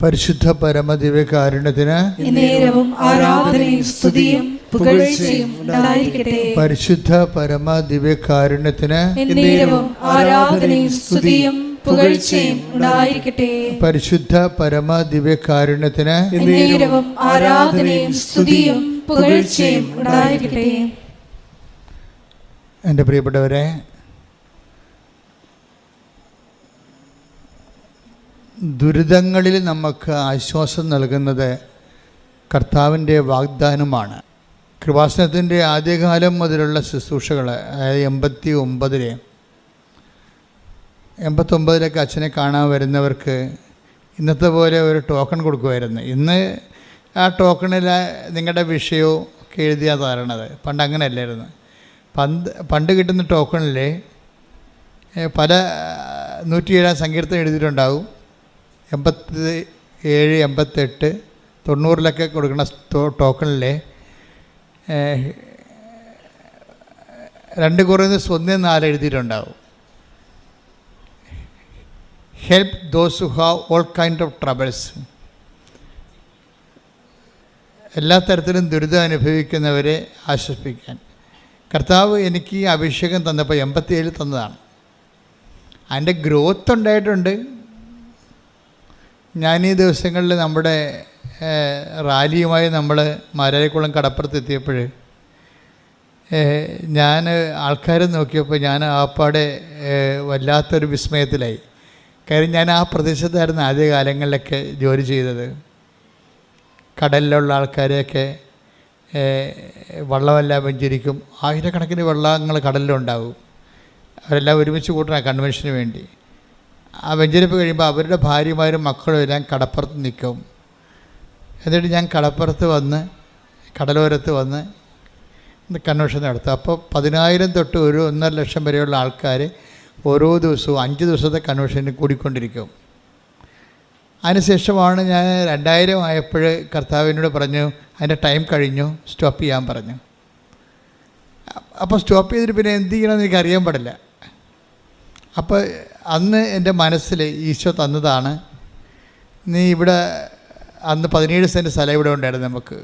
പരിശുദ്ധ പരമദിവ്യകാരുണ്യത്തിന് പരിശുദ്ധ പുകഴ്ചയും ഉണ്ടായിരിക്കട്ടെ. പരിശുദ്ധ പുകഴ്ചയും ഉണ്ടായിരിക്കട്ടെ. എന്റെ പ്രിയപ്പെട്ടവരെ ദുരിതങ്ങളിൽ നമുക്ക് ആശ്വാസം നൽകുന്നത് കർത്താവിന്റെ വാഗ്ദാനമാണ്. കൃപാസനത്തിന്റെ ആദ്യകാലം മുതലുള്ള ശുശ്രൂഷകൾ അതായത് എൺപത്തി ഒമ്പതിലെ എൺപത്തൊമ്പതിലൊക്കെ അച്ഛനെ കാണാൻ വരുന്നവർക്ക് ഇന്നത്തെ പോലെ ഒരു ടോക്കൺ കൊടുക്കുമായിരുന്നു. ഇന്ന് ആ ടോക്കണിൽ നിങ്ങളുടെ വിഷയവും ഒക്കെ എഴുതിയാണ് തരണത്. പണ്ട് അങ്ങനെയല്ലായിരുന്നു. പണ്ട് പണ്ട് കിട്ടുന്ന ടോക്കണിൽ പല നൂറ്റിയേഴാം സങ്കീർത്തനം എഴുതിയിട്ടുണ്ടാവും. എൺപത്തി ഏഴ് എൺപത്തെട്ട് തൊണ്ണൂറിലൊക്കെ കൊടുക്കുന്ന ടോക്കണിലെ രണ്ട് കുറയുന്ന സ്വന്തം നാല് എഴുതിയിട്ടുണ്ടാവും. Help those who have all kind of troubles എല്ലാ തരത്തിലും ദുരിതം അനുഭവിക്കുന്നവരെ ആശ്വസിപ്പിക്കാൻ. കർത്താവ് എനിക്ക് അഭിഷേകം തന്നപ്പോൾ എൺപത്തിയേഴ് തന്നതാണ്. അതിന്റെ ഗ്രോത്ത് ഉണ്ടായിട്ടുണ്ട്. ഞാൻ ഈ ദിവസങ്ങളിൽ നമ്മുടെ റാലിയുമായി നമ്മൾ മാരാരിക്കുളം കടപ്പുറത്ത് എത്തിയപ്പോൾ ഞാൻ ആൾക്കാരെ നോക്കിയപ്പോൾ ഞാൻ ആപ്പാടെ വല്ലാത്തൊരു വിസ്മയത്തിലായി. കാര്യം ഞാൻ ആ പ്രദേശത്തായിരുന്നു ആദ്യ കാലങ്ങളിലൊക്കെ ജോലി ചെയ്തത്. കടലിലുള്ള ആൾക്കാരെയൊക്കെ വള്ളമെല്ലാം വെഞ്ചരിക്കും. ആയിരക്കണക്കിന് വള്ളങ്ങൾ കടലിലുണ്ടാവും. അവരെല്ലാം ഒരുമിച്ച് കൂട്ടണം കൺവെൻഷന് വേണ്ടി. ആ വെഞ്ചരിപ്പ് കഴിയുമ്പോൾ അവരുടെ ഭാര്യമാരും മക്കളും എല്ലാം കടപ്പുറത്ത് നിൽക്കും. എന്നിട്ട് ഞാൻ കടപ്പുറത്ത് വന്ന് കടലോരത്ത് വന്ന് കൺവെൻഷൻ നടത്തും. അപ്പോൾ പതിനായിരം തൊട്ട് ഒരു ഒന്നര ലക്ഷം വരെയുള്ള ആൾക്കാർ ഓരോ ദിവസവും അഞ്ച് ദിവസത്തെ കൺവെൻഷന് കൂടിക്കൊണ്ടിരിക്കും. അതിനുശേഷമാണ് ഞാൻ രണ്ടായിരം ആയപ്പോൾ കർത്താവിനോട് പറഞ്ഞു അതിന്റെ ടൈം കഴിഞ്ഞു സ്റ്റോപ്പ് ചെയ്യാൻ പറഞ്ഞു. അപ്പോൾ സ്റ്റോപ്പ് ചെയ്തിട്ട് പിന്നെ എന്ത് ചെയ്യണമെന്ന് എനിക്ക് അറിയാൻ പാടില്ല. അപ്പോൾ അന്ന് എന്റെ മനസ്സിൽ ഈശോ തന്നതാണ്. നീ ഇവിടെ അന്ന് പതിനേഴ് സെന്റ് സ്ഥലം ഇവിടെ ഉണ്ടായിരുന്നു നമുക്ക്.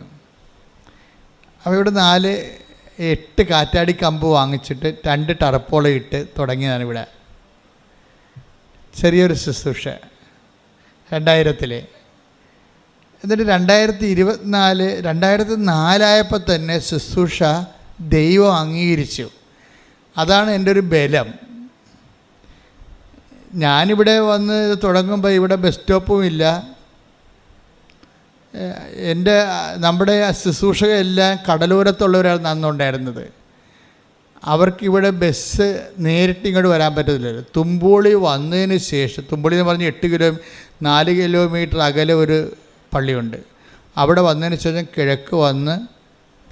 അപ്പോൾ ഇവിടെ നാല് എട്ട് കാറ്റാടി കമ്പ് വാങ്ങിച്ചിട്ട് രണ്ട് ടറപ്പോള ഇട്ട് തുടങ്ങിയതാണ് ഇവിടെ. ചെറിയൊരു ശുശ്രൂഷ. രണ്ടായിരത്തിലെ. എന്നിട്ട് രണ്ടായിരത്തി ഇരുപത്തിനാല് രണ്ടായിരത്തി നാലായപ്പോൾ തന്നെ ശുശ്രൂഷ ദൈവം അംഗീകരിച്ചു. അതാണ് എന്റെ ഒരു ബലം. ഞാനിവിടെ വന്ന് തുടങ്ങുമ്പോൾ ഇവിടെ ബസ് സ്റ്റോപ്പും ഇല്ല. എന്റെ നമ്മുടെ ശുശ്രൂഷകരെല്ലാം കടലോരത്തുള്ളവരാണ് അന്നുണ്ടായിരുന്നത് അവർക്കിവിടെ ബസ് നേരിട്ട് ഇങ്ങോട്ട് വരാൻ പറ്റത്തില്ലല്ലോ തുമ്പോളി വന്നതിന് ശേഷം തുമ്പോളി എന്ന് പറഞ്ഞ് എട്ട് കിലോ നാല് കിലോമീറ്റർ അകലെ ഒരു പള്ളിയുണ്ട്. അവിടെ വന്നതിന് ശേഷം കിഴക്ക് വന്ന്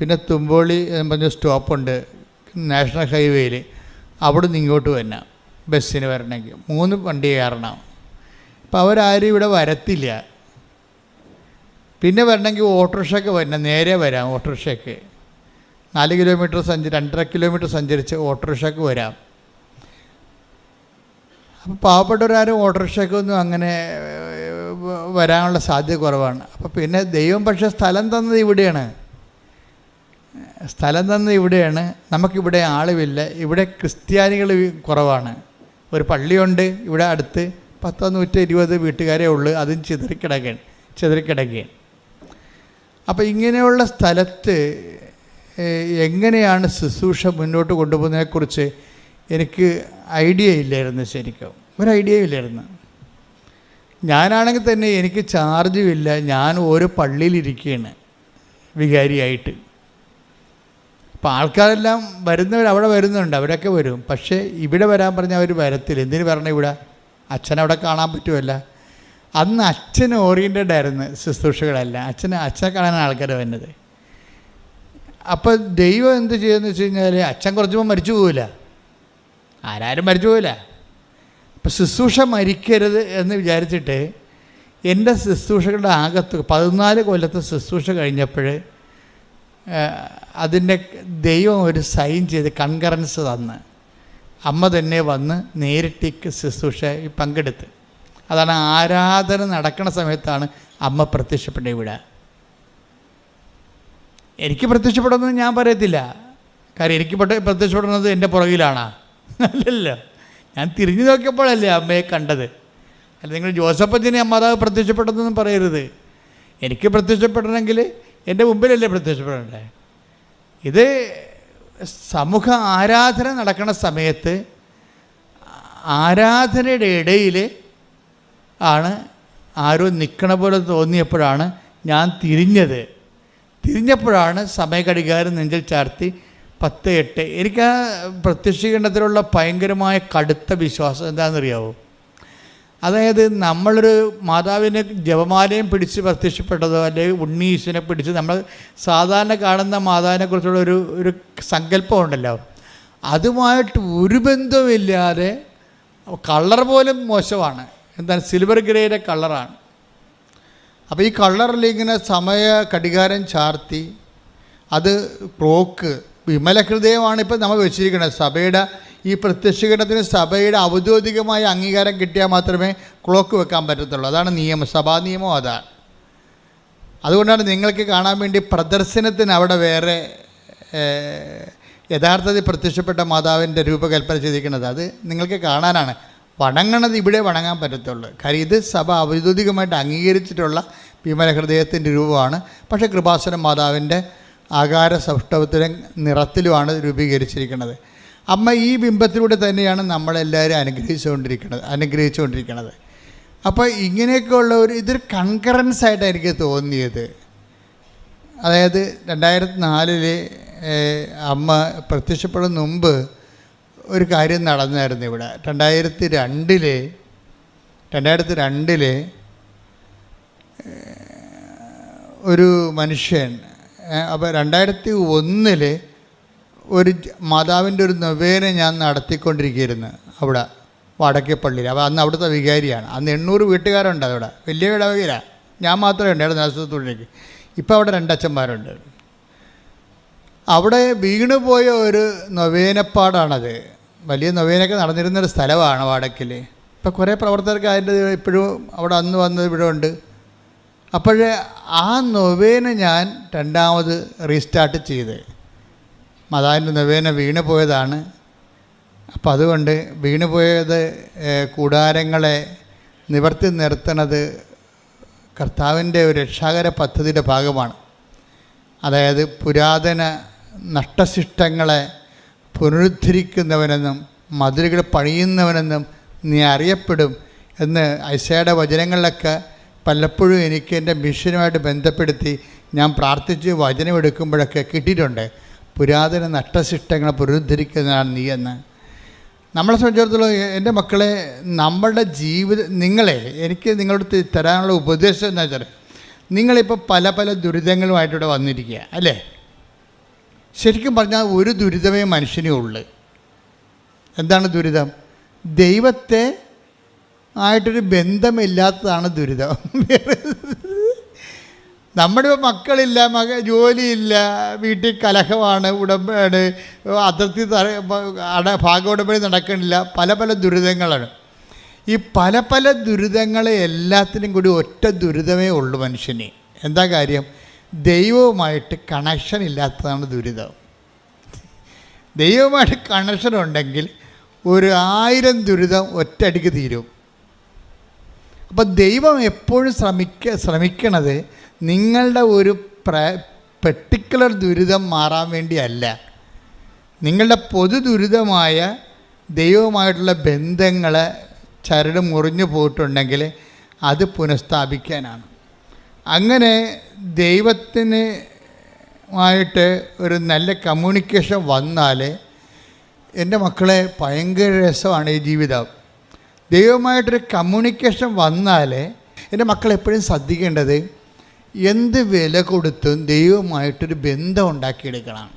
പിന്നെ തുമ്പോളി എന്ന് പറഞ്ഞ സ്റ്റോപ്പുണ്ട് നാഷണൽ ഹൈവേയിൽ അവിടെ നിന്ന് ഇങ്ങോട്ട് വരണം ബസ്സിന് വരണമെങ്കിൽ. മൂന്ന് വണ്ടി കയറണം. അപ്പോൾ അവരാരും ഇവിടെ വരത്തില്ല. പിന്നെ വരണമെങ്കിൽ ഓട്ടോറിക്ഷയ്ക്ക് വരണം നേരെ വരാം ഓട്ടോറിക്ഷയ്ക്ക് നാല് കിലോമീറ്റർ സഞ്ചി രണ്ടര കിലോമീറ്റർ സഞ്ചരിച്ച് ഓട്ടോറിക്ഷയ്ക്ക് വരാം. അപ്പോൾ പാവപ്പെട്ടവരാരും ഓട്ടോറിക്ഷയ്ക്കൊന്നും അങ്ങനെ വരാനുള്ള സാധ്യത കുറവാണ്. അപ്പോൾ പിന്നെ ദൈവം പക്ഷേ സ്ഥലം തന്നത് ഇവിടെയാണ്. സ്ഥലം തന്നത് ഇവിടെയാണ്. നമുക്കിവിടെ ആളുമില്ല. ഇവിടെ ക്രിസ്ത്യാനികൾ കുറവാണ്. ഒരു പള്ളിയുണ്ട് ഇവിടെ അടുത്ത് പത്തോ നൂറ്റി ഇരുപത് വീട്ടുകാരേ ഉള്ളൂ അതും ചിതറിക്കിടക്കുകയാണ് ചിതറിക്കിടക്കുകയാണ് അപ്പോൾ ഇങ്ങനെയുള്ള സ്ഥലത്ത് എങ്ങനെയാണ് ശുശ്രൂഷ മുന്നോട്ട് കൊണ്ടുപോകുന്നതിനെക്കുറിച്ച് എനിക്ക് ഐഡിയ ഇല്ലായിരുന്നു ശരിക്കും. ഒരു ഐഡിയ ഇല്ലായിരുന്നു. ഞാനാണെങ്കിൽ തന്നെ എനിക്ക് ചാർജും ഇല്ല ഞാൻ ഓരോ പള്ളിയിലിരിക്കുകയാണ് വികാരിയായിട്ട്. അപ്പോൾ ആൾക്കാരെല്ലാം വരുന്നവർ അവിടെ വരുന്നുണ്ട് അവരൊക്കെ വരും. പക്ഷേ ഇവിടെ വരാൻ പറഞ്ഞാൽ അവർ വരത്തില്ല എന്തിനു വരണം ഇവിടെ? അച്ഛനവിടെ കാണാൻ പറ്റുമല്ല. അന്ന് അച്ഛൻ ഓറിയന്റഡ് ആയിരുന്നു ശുശ്രൂഷകളെല്ലാം. അച്ഛന് അച്ഛനെ കാണാനാണ് ആൾക്കാർ വരുന്നത്. അപ്പോൾ ദൈവം എന്ത് ചെയ്യുമെന്ന് വെച്ച് കഴിഞ്ഞാൽ അച്ഛൻ കുറച്ചുമ്പോൾ മരിച്ചു പോവില്ല. ആരാരും മരിച്ചു പോവില്ല. അപ്പം ശുശ്രൂഷ മരിക്കരുത് എന്ന് വിചാരിച്ചിട്ട് എന്റെ ശുശ്രൂഷകളുടെ ആകത്ത് പതിനാല് കൊല്ലത്തെ ശുശ്രൂഷ കഴിഞ്ഞപ്പോൾ അതിന്റെ ദൈവം ഒരു സൈൻ ചെയ്ത് കൺകറൻസ് തന്ന്. അമ്മ തന്നെ വന്ന് നേരിട്ടേക്ക് ശുശ്രൂഷ പങ്കെടുത്ത്. അതാണ് ആരാധന നടക്കുന്ന സമയത്താണ് അമ്മ പ്രത്യക്ഷപ്പെട്ട ഇവിടെ എനിക്ക് പ്രത്യക്ഷപ്പെടുന്നത് ഞാൻ പറയത്തില്ല. കാര്യം എനിക്ക് പെട്ട- പ്രത്യക്ഷപ്പെടുന്നത് എന്റെ പുറകിലാണ്. അല്ലല്ലോ. ഞാൻ തിരിഞ്ഞു നോക്കിയപ്പോഴല്ലേ അമ്മയെ കണ്ടത്. അല്ല നിങ്ങൾ ജോസഫ് ജോസഫത്തിന് അമ്മാതാവ് പ്രത്യക്ഷപ്പെട്ടതെന്ന് പറയരുത്. എനിക്ക് പ്രത്യക്ഷപ്പെടണമെങ്കിൽ എന്റെ മുമ്പിലല്ലേ പ്രത്യക്ഷപ്പെടേണ്ടേ? ഇത് സമൂഹ ആരാധന നടക്കുന്ന സമയത്ത് ആരാധനയുടെ ഇടയിൽ ആണ് ആരോ നിൽക്കണ പോലെ തോന്നിയപ്പോഴാണ് ഞാൻ തിരിഞ്ഞത്. തിരിഞ്ഞപ്പോഴാണ് സമയഘടികാരം നെഞ്ചിൽ ചാർത്തി പത്ത് എട്ട്. എനിക്ക് ആ പ്രത്യക്ഷീകരണത്തിലുള്ള ഭയങ്കരമായ കടുത്ത വിശ്വാസം എന്താണെന്നറിയാവോ? അതായത് നമ്മളൊരു മാതാവിനെ ജപമാലയും പിടിച്ച് പ്രത്യക്ഷപ്പെട്ടതോ അല്ലെങ്കിൽ ഉണ്ണീശനെ പിടിച്ച് നമ്മൾ സാധാരണ കാണുന്ന മാതാവിനെക്കുറിച്ചുള്ള ഒരു ഒരു സങ്കല്പം ഉണ്ടല്ലോ അതുമായിട്ട് ഒരു ബന്ധവുമില്ലാതെ കളർ പോലും മോശമാണ്. എന്താണ്? സിൽവർ ഗ്രേയുടെ കളറാണ്. അപ്പോൾ ഈ കളറിൽ ഇങ്ങനെ സമയ കടികാരം ചാർത്തി അത് ക്ലോക്ക് വിമല ഹൃദയമാണ് ഇപ്പോൾ നമ്മൾ വെച്ചിരിക്കുന്നത്. സഭയുടെ ഈ പ്രത്യക്ഷീകരണത്തിന് സഭയുടെ ഔദ്യോഗികമായ അംഗീകാരം കിട്ടിയാൽ മാത്രമേ ക്ലോക്ക് വെക്കാൻ പറ്റത്തുള്ളൂ. അതാണ് നിയമം. സഭാ നിയമം അതാണ് അതുകൊണ്ടാണ് നിങ്ങൾക്ക് കാണാൻ വേണ്ടി പ്രദർശനത്തിന് അവിടെ വേറെ യഥാർത്ഥത്തിൽ പ്രത്യക്ഷപ്പെട്ട മാതാവിന്റെ രൂപകൽപ്പന ചെയ്തിരിക്കുന്നത്. അത് നിങ്ങൾക്ക് കാണാനാണ്. വണങ്ങണത് ഇവിടെ വണങ്ങാൻ പറ്റത്തുള്ളൂ. കാര്യം ഇത് സഭ ഔദ്യോഗികമായിട്ട് അംഗീകരിച്ചിട്ടുള്ള വിമല ഹൃദയത്തിന്റെ രൂപമാണ്. പക്ഷേ കൃപാസന മാതാവിന്റെ ആകാര സൗഷ്ഠവത്തിലെ നിറത്തിലുമാണ് രൂപീകരിച്ചിരിക്കുന്നത്. അമ്മ ഈ ബിംബത്തിലൂടെ തന്നെയാണ് നമ്മളെല്ലാവരും അനുഗ്രഹിച്ചുകൊണ്ടിരിക്കുന്നത് അനുഗ്രഹിച്ചുകൊണ്ടിരിക്കുന്നത്. അപ്പോൾ ഇങ്ങനെയൊക്കെയുള്ള ഒരു ഇതൊരു കൺകറൻസ് ആയിട്ടാണ് എനിക്ക് തോന്നിയത്. അതായത് രണ്ടായിരത്തി നാലിൽ അമ്മ പ്രത്യക്ഷപ്പെടുന്ന മുമ്പ് ഒരു കാര്യം നടന്നായിരുന്നു ഇവിടെ. രണ്ടായിരത്തി രണ്ടിൽ രണ്ടായിരത്തി രണ്ടിൽ ഒരു മനുഷ്യൻ അപ്പോൾ രണ്ടായിരത്തി ഒന്നിൽ ഒരു മാതാവിന്റെ ഒരു നൊവേന ഞാൻ നടത്തിക്കൊണ്ടിരിക്കുകയായിരുന്നു അവിടെ വടക്കേപ്പള്ളിയിൽ അപ്പോൾ അന്ന് അവിടുത്തെ വികാരിയാണ്. അന്ന് എണ്ണൂറ് വീട്ടുകാരുണ്ട് അവിടെ. വലിയ ഇടവകയിലാണ് ഞാൻ മാത്രമേ ഉണ്ടായിരുന്നു നേതൃത്വത്തിലേക്ക് ഇപ്പോൾ അവിടെ രണ്ടച്ഛന്മാരുണ്ട്. അവിടെ വീണു പോയ ഒരു നൊവേനപ്പാടാണത്. വലിയ നൊവേനൊക്കെ നടന്നിരുന്നൊരു സ്ഥലമാണ് വടക്കിൽ ഇപ്പോൾ കുറേ പ്രവർത്തകർക്ക് അതിന്റെ ഇപ്പോഴും അവിടെ അന്ന് വന്നത് ഇവിടെ ഉണ്ട്. അപ്പോഴേ ആ നൊവേന ഞാൻ രണ്ടാമത് റീസ്റ്റാർട്ട് ചെയ്ത്. മതാവിന്റെ നൊവേന വീണു പോയതാണ്. അപ്പം അതുകൊണ്ട് വീണു പോയത് കൂടാരങ്ങളെ നിവർത്തി നിർത്തണത് കർത്താവിന്റെ ഒരു രക്ഷാകര പദ്ധതിയുടെ ഭാഗമാണ്. അതായത് പുരാതന നഷ്ടശിഷ്ടങ്ങളെ പുനരുദ്ധരിക്കുന്നവനെന്നും മതിലുകൾ പണിയുന്നവനെന്നും നീ അറിയപ്പെടും എന്ന് ഐസയുടെ വചനങ്ങളിലൊക്കെ പലപ്പോഴും എനിക്ക് എന്റെ മിഷനുമായിട്ട് ബന്ധപ്പെടുത്തി ഞാൻ പ്രാർത്ഥിച്ച് വചനമെടുക്കുമ്പോഴൊക്കെ കിട്ടിയിട്ടുണ്ട്. പുരാതന നഷ്ടശിഷ്ടങ്ങളെ പുനരുദ്ധരിക്കുന്നതാണ് നീ എന്ന്. നമ്മളെ സംബന്ധിച്ചിടത്തോളം എന്റെ മക്കളെ നമ്മളുടെ ജീവിത നിങ്ങളെ എനിക്ക് നിങ്ങളോട് തരാനുള്ള ഉപദേശം എന്താ വെച്ചാൽ നിങ്ങളിപ്പോൾ പല പല ദുരിതങ്ങളുമായിട്ടിവിടെ വന്നിരിക്കുക അല്ലേ? ശരിക്കും പറഞ്ഞാൽ ഒരു ദുരിതമേ മനുഷ്യനേ ഉള്ളൂ. എന്താണ് ദുരിതം? ദൈവത്തെ ആയിട്ടൊരു ബന്ധമില്ലാത്തതാണ് ദുരിതം. നമ്മുടെ മക്കളില്ല മക ജോലിയില്ല വീട്ടിൽ കലഹമാണ് ഉടമ്പാണ് അതിർത്തി അട ഭാഗോടമ്പടി നടക്കണില്ല പല പല ദുരിതങ്ങളാണ്. ഈ പല പല ദുരിതങ്ങളെ എല്ലാത്തിനും കൂടി ഒറ്റ ദുരിതമേ ഉള്ളൂ മനുഷ്യന്. എന്താ കാര്യം? ദൈവവുമായിട്ട് കണക്ഷൻ ഇല്ലാത്തതാണ് ദുരിതം. ദൈവവുമായിട്ട് കണക്ഷൻ ഉണ്ടെങ്കിൽ ഒരു ആയിരം ദുരിതം ഒറ്റയടിക്ക് തീരും. അപ്പോൾ ദൈവം എപ്പോഴും ശ്രമിക്ക ശ്രമിക്കണത് നിങ്ങളുടെ ഒരു പെർട്ടിക്കുലർ ദുരിതം മാറാൻ വേണ്ടിയല്ല. നിങ്ങളുടെ പൊതു ദുരിതമായ ദൈവവുമായിട്ടുള്ള ബന്ധങ്ങൾ ചരട് മുറിഞ്ഞു പോയിട്ടുണ്ടെങ്കിൽ അത് പുനഃസ്ഥാപിക്കാനാണ്. അങ്ങനെ ദൈവത്തിന് ആയിട്ട് ഒരു നല്ല കമ്മ്യൂണിക്കേഷൻ വന്നാൽ എന്റെ മക്കളെ ഭയങ്കര രസമാണ് ഈ ജീവിതം. ദൈവമായിട്ടൊരു കമ്മ്യൂണിക്കേഷൻ വന്നാൽ എന്റെ മക്കൾ എപ്പോഴും ശ്രദ്ധിക്കേണ്ടത് എന്ത് വില കൊടുത്തും ദൈവമായിട്ടൊരു ബന്ധം ഉണ്ടാക്കിയെടുക്കണം.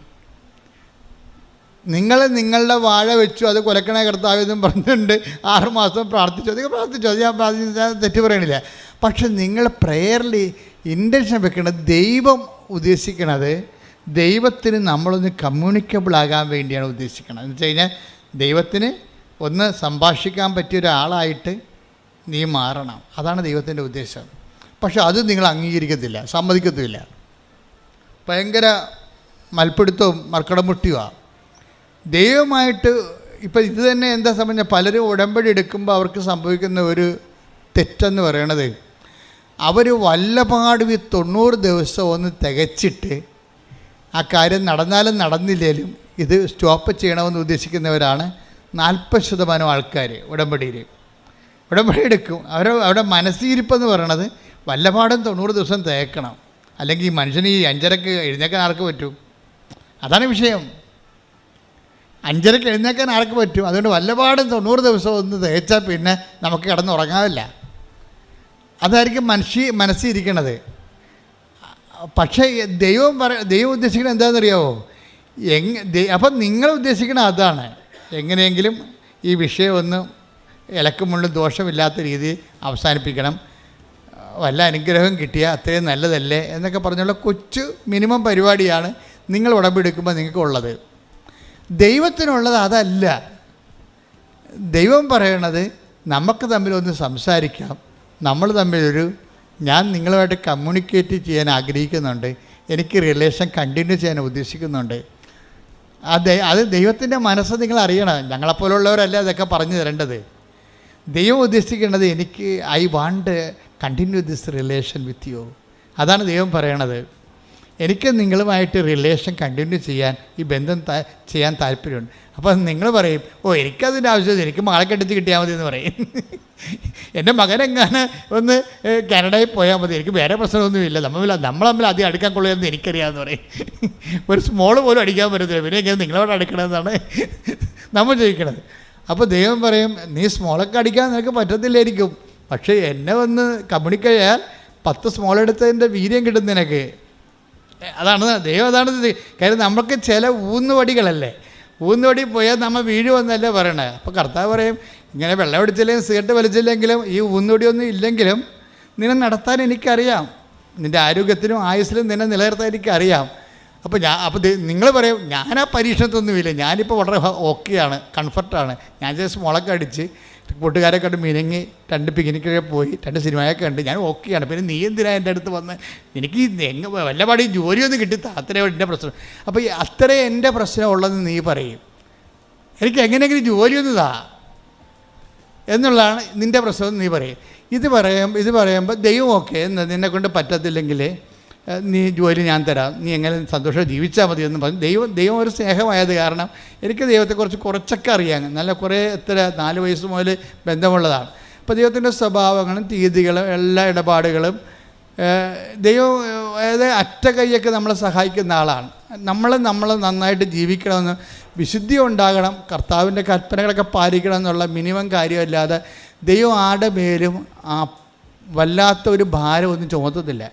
നിങ്ങൾ നിങ്ങളുടെ വാഴ വെച്ചു അത് കൊലക്കണ കർത്താവെന്നും പറഞ്ഞിട്ടുണ്ട് ആറുമാസം പ്രാർത്ഥിച്ചു. അതൊക്കെ പ്രാർത്ഥിച്ചു. അത് ഞാൻ പ്രാർത്ഥിച്ചു. തെറ്റ് പറയണില്ല. പക്ഷെ നിങ്ങൾ പ്രെയറിൽ ഇന്റൻഷൻ വെക്കേണ്ടത് ദൈവം ഉദ്ദേശിക്കണത് ദൈവത്തിന് നമ്മളൊന്ന് കമ്മ്യൂണിക്കബിൾ ആകാൻ വേണ്ടിയാണ് ഉദ്ദേശിക്കുന്നത് എന്ന് വെച്ച് കഴിഞ്ഞാൽ ദൈവത്തിന് ഒന്ന് സംഭാഷിക്കാൻ പറ്റിയ ഒരാളായിട്ട് നീ മാറണം. അതാണ് ദൈവത്തിന്റെ ഉദ്ദേശം. പക്ഷെ അത് നിങ്ങൾ അംഗീകരിക്കത്തില്ല സമ്മതിക്കത്തുമില്ല. ഭയങ്കര മൽപ്പിടുത്തവും മർക്കടമുട്ടിയുമാണ് ദൈവമായിട്ട് ഇപ്പം ഇത് തന്നെ എന്താ സംബന്ധിച്ച പലരും ഉടമ്പടി എടുക്കുമ്പോൾ അവർക്ക് സംഭവിക്കുന്ന ഒരു തെറ്റെന്ന് പറയണത് അവർ വല്ലപാടും ഈ തൊണ്ണൂറ് ദിവസം ഒന്ന് തികച്ചിട്ട് ആ കാര്യം നടന്നാലും നടന്നില്ലേലും ഇത് സ്റ്റോപ്പ് ചെയ്യണമെന്ന് ഉദ്ദേശിക്കുന്നവരാണ് നാൽപ്പത് ശതമാനം ആൾക്കാർ ഉടമ്പടിയിൽ. ഉടമ്പടി എടുക്കും. അവർ അവരുടെ മനസ്സിരിപ്പെന്ന് പറയണത് വല്ലപാടും തൊണ്ണൂറ് ദിവസം തേക്കണം. അല്ലെങ്കിൽ ഈ മനുഷ്യന് ഈ അഞ്ചരക്ക് എഴുന്നേക്കാൻ ആർക്ക് പറ്റും? അതാണ് വിഷയം. അഞ്ചരക്ക് എഴുന്നേക്കാൻ ആർക്ക് പറ്റും? അതുകൊണ്ട് വല്ലപാടും തൊണ്ണൂറ് ദിവസം ഒന്ന് തേച്ചാൽ പിന്നെ നമുക്ക് കിടന്നുറങ്ങാവില്ല. അതായിരിക്കും മനുഷ്യ മനസ്സിരിക്കണത് പക്ഷേ ദൈവം പറ ദൈവം ഉദ്ദേശിക്കുന്നത് എന്താണെന്നറിയാവോ? എങ് അപ്പം നിങ്ങൾ ഉദ്ദേശിക്കുന്നത് അതാണ്. എങ്ങനെയെങ്കിലും ഈ വിഷയം ഒന്ന് ഇലക്കുമുള്ളും ദോഷമില്ലാത്ത രീതിയിൽ അവസാനിപ്പിക്കണം. വല്ല അനുഗ്രഹം കിട്ടിയാൽ അത്രയും നല്ലതല്ലേ എന്നൊക്കെ പറഞ്ഞുള്ള കൊച്ചു മിനിമം പരിപാടിയാണ് നിങ്ങൾ ഉടമ്പെടുക്കുമ്പോൾ നിങ്ങൾക്കുള്ളത്. ദൈവത്തിനുള്ളത് അതല്ല. ദൈവം പറയണത് നമുക്ക് തമ്മിലൊന്ന് സംസാരിക്കാം. നമ്മൾ തമ്മിലൊരു ഞാൻ നിങ്ങളുമായിട്ട് കമ്മ്യൂണിക്കേറ്റ് ചെയ്യാൻ ആഗ്രഹിക്കുന്നുണ്ട്. എനിക്ക് റിലേഷൻ കണ്ടിന്യൂ ചെയ്യാൻ ഉദ്ദേശിക്കുന്നുണ്ട്. അതെ അത് ദൈവത്തിന്റെ മനസ്സ് നിങ്ങൾ അറിയണം. ഞങ്ങളെപ്പോലുള്ളവരല്ല ഇതൊക്കെ പറഞ്ഞു തരേണ്ടത്? ദൈവം ഉദ്ദേശിക്കേണ്ടത് എനിക്ക് I want continue this relation with you അതാണ് ദൈവം പറയണത്. എനിക്ക് നിങ്ങളുമായിട്ട് റിലേഷൻ കണ്ടിന്യൂ ചെയ്യാൻ ഈ ബന്ധം ചെയ്യാൻ താല്പര്യമുണ്ട്. അപ്പം നിങ്ങൾ പറയും ഓ എനിക്കതിന്റെ ആവശ്യമില്ല. എനിക്ക് മകളെ കെട്ടിച്ച് കിട്ടിയാൽ മതി എന്ന് പറയും. എന്റെ മകനെങ്ങാന് ഒന്ന് കാനഡയിൽ പോയാൽ മതി. എനിക്ക് വേറെ പ്രശ്നമൊന്നുമില്ല നമ്മൾ നമ്മൾ തമ്മിൽ അധികം അടുക്കാൻ കൊള്ളുമെന്ന് എനിക്കറിയാമെന്ന് പറയും. ഒരു സ്മോൾ പോലും അടിക്കാൻ പറ്റത്തില്ല. പിന്നെ എങ്ങനെ നിങ്ങളോട് അടുക്കണമെന്നാണ് നമ്മൾ ചോദിക്കണത്. അപ്പോൾ ദൈവം പറയും നീ സ്മോളൊക്കെ അടിക്കാൻ നിനക്ക് പറ്റത്തില്ലായിരിക്കും. പക്ഷേ എന്നെ വന്ന് കമ്മ്യൂണിക്കേറ്റ് ചെയ്യാൻ പത്ത് സ്മോൾ എടുത്തതിന്റെ വീര്യം കിട്ടും നിനക്ക്. അതാണ് ദൈവം അതാണ്. കാര്യം നമുക്ക് ചില ഊന്നുവടികളല്ലേ? ഊന്നുവടി പോയാൽ നമ്മൾ വീഴുമെന്നല്ലേ പറയണേ. അപ്പോൾ കർത്താവ് പറയും ഇങ്ങനെ വെള്ളം അടിച്ചില്ലെങ്കിലും സിഗരറ്റ് വലിച്ചില്ലെങ്കിലും ഈ ഊന്നുവടിയൊന്നും ഇല്ലെങ്കിലും നിന്നെ നടത്താൻ എനിക്കറിയാം. നിന്റെ ആരോഗ്യത്തിനും ആയുസ്സിലും നിന്നെ നിലനിർത്താൻ എനിക്കറിയാം. അപ്പോൾ ഞാൻ അപ്പോൾ നിങ്ങൾ പറയും ഞാൻ ആ പരീക്ഷണത്തൊന്നുമില്ല. ഞാനിപ്പോൾ വളരെ ഓക്കെയാണ് കംഫർട്ടാണ് ഞാൻ ജസ്റ്റ് മുളക് അടിച്ച് കൂട്ടുകാരെ കണ്ട് മിനങ്ങി രണ്ട് പിക്നിക്കൊക്കെ പോയി രണ്ട് സിനിമയൊക്കെ കണ്ട്. ഞാൻ ഓക്കെയാണ് പിന്നെ നീ എന്തിനാ എന്റെ അടുത്ത് വന്ന്? എനിക്ക് എങ്ങ വല്ല വല്ലപാടി ജോലിയൊന്നും കിട്ടി അത്രയും എന്റെ പ്രശ്നം. അപ്പോൾ അത്രയും എന്റെ പ്രശ്നം ഉള്ളതെന്ന് നീ പറയും. എനിക്ക് എങ്ങനെയെങ്കിലും ജോലിയൊന്നും താ എന്നുള്ളതാണ് നിന്റെ പ്രശ്നം നീ പറയും. ഇത് പറയുമ്പോൾ ഇത് പറയുമ്പോൾ ദൈവം ഓക്കെ എന്ന് നിന്നെക്കൊണ്ട് പറ്റത്തില്ലെങ്കിൽ നീ ജോലി ഞാൻ തരാം. നീ എങ്ങനെ സന്തോഷം ജീവിച്ചാൽ മതി എന്ന് പറഞ്ഞു. ദൈവം ദൈവം ഒരു സ്നേഹമായത് കാരണം എനിക്ക് ദൈവത്തെക്കുറിച്ച് കുറച്ചൊക്കെ അറിയാം. നല്ല കുറേ എത്ര നാല് വയസ്സ് മുതൽ ബന്ധമുള്ളതാണ്. അപ്പോൾ ദൈവത്തിന്റെ സ്വഭാവങ്ങളും തീയതികളും എല്ലാ ഇടപാടുകളും ദൈവം അതായത് അറ്റ കൈയൊക്കെ നമ്മളെ സഹായിക്കുന്ന ആളാണ്. നമ്മൾ നമ്മൾ നന്നായിട്ട് ജീവിക്കണമെന്ന് വിശുദ്ധി ഉണ്ടാകണം. കർത്താവിന്റെ കൽപ്പനകളൊക്കെ പാലിക്കണം എന്നുള്ള മിനിമം കാര്യമല്ലാതെ ദൈവം ആടെ മേലും ആ വല്ലാത്ത ഒരു ഭാരം ഒന്നും ചുമത്തത്തില്ല